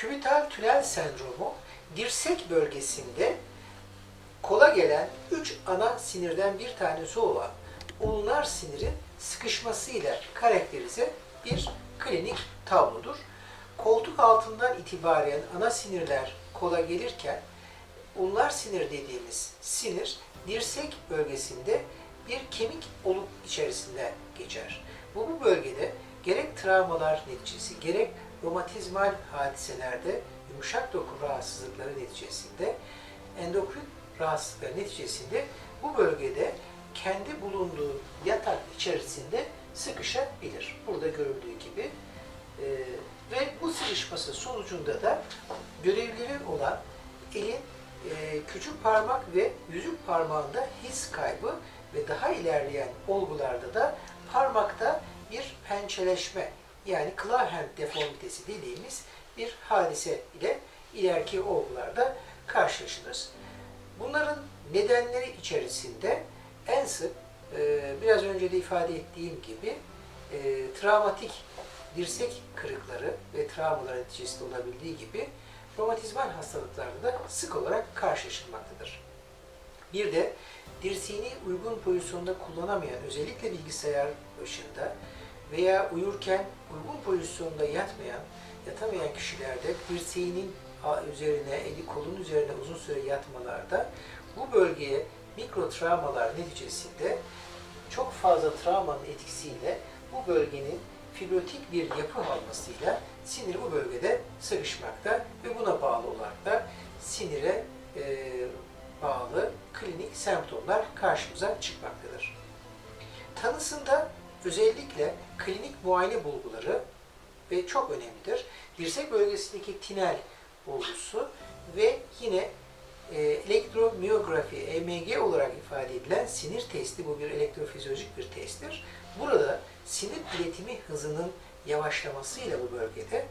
Kübital tünel sendromu dirsek bölgesinde kola gelen üç ana sinirden bir tanesi olan ulnar sinirin sıkışmasıyla karakterize bir klinik tablodur. Koltuk altından itibaren ana sinirler kola gelirken ulnar sinir dediğimiz sinir dirsek bölgesinde bir kemik oluk içerisinde geçer. Bu, bu bölgede gerek travmalar neticesi gerek romatizmal hadiselerde yumuşak doku rahatsızlıkları neticesinde endokrin rahatsızlıkları neticesinde bu bölgede kendi bulunduğu yatak içerisinde sıkışabilir. Burada görüldüğü gibi. Ee, ve bu sıkışması sonucunda da görevleri olan elin e, küçük parmak ve yüzük parmağında his kaybı ve daha ilerleyen olgularda da parmakta bir pençeleşme yani Clawhand deformitesi dediğimiz bir hadise ile ileriki olgularda karşılaşılır. Bunların nedenleri içerisinde en sık e, biraz önce de ifade ettiğim gibi e, travmatik dirsek kırıkları ve travmalar neticesinde olabildiği gibi romatizmal hastalıklarda da sık olarak karşılaşılmaktadır. Bir de dirseğini uygun pozisyonda kullanamayan, özellikle bilgisayar başında veya uyurken uygun pozisyonda yatmayan, yatamayan kişilerde dirseğinin üzerine, eli kolun üzerine uzun süre yatmalarda bu bölgeye mikro travmalar neticesinde çok fazla travmanın etkisiyle bu bölgenin fibrotik bir yapı almasıyla sinir bu bölgede sıkışmakta ve buna bağlı olarak da sinire e, bağlı klinik semptomlar karşımıza çıkmaktadır. Tanısında özellikle muayene bulguları ve çok önemlidir. Dirsek bölgesindeki tinel olgusu ve yine e, elektromiyografi, EMG olarak ifade edilen sinir testi, bu bir elektrofizyolojik bir testtir. Burada sinir iletimi hızının yavaşlamasıyla bu bölgede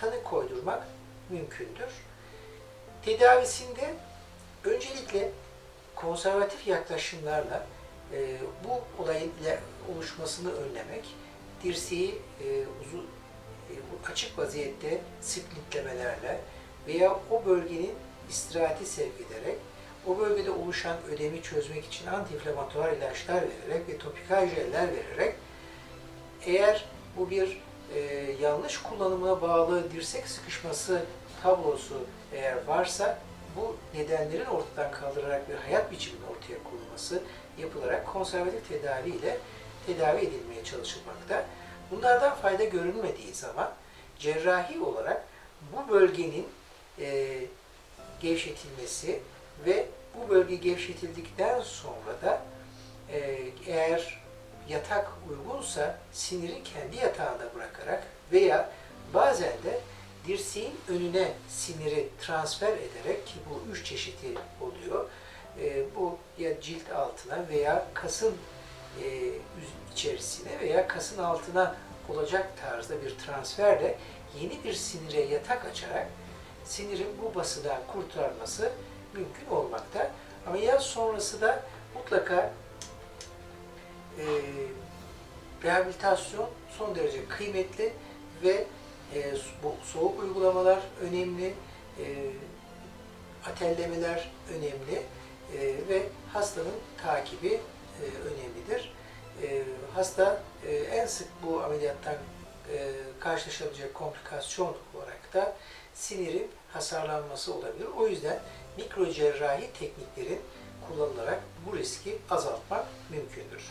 tanı koydurmak mümkündür. Tedavisinde öncelikle konservatif yaklaşımlarla e, bu olayın oluşmasını önlemek, dirseği e, uzun, e, açık vaziyette splitlemelerle veya o bölgenin istirahati sevk ederek o bölgede oluşan ödemi çözmek için antiinflamatuar ilaçlar vererek ve topikal jeller vererek eğer bu bir e, yanlış kullanımına bağlı dirsek sıkışması tablosu eğer varsa bu nedenlerin ortadan kaldırarak bir hayat biçiminin ortaya konulması yapılarak konservatif tedavi ile tedavi edilmeye çalışılmakta. Bunlardan fayda görünmediği zaman cerrahi olarak bu bölgenin e, gevşetilmesi ve bu bölge gevşetildikten sonra da e, eğer yatak uygunsa siniri kendi yatağında bırakarak veya bazen de dirseğin önüne siniri transfer ederek ki bu üç çeşidi oluyor. E, bu ya cilt altına veya kasın e, içerisine veya kasın altına olacak tarzda bir transferle yeni bir sinire yatak açarak sinirin bu basıdan kurtarması mümkün olmakta. Ameliyat sonrası da mutlaka e, rehabilitasyon son derece kıymetli ve e, bu soğuk uygulamalar önemli, e, atellemeler önemli e, ve hastanın takibi e, önemlidir. E, hasta e, en sık bu ameliyattan e, karşılaşabilecek komplikasyon olarak da sinirin hasarlanması olabilir. O yüzden mikro cerrahi tekniklerin kullanılarak bu riski azaltmak mümkündür.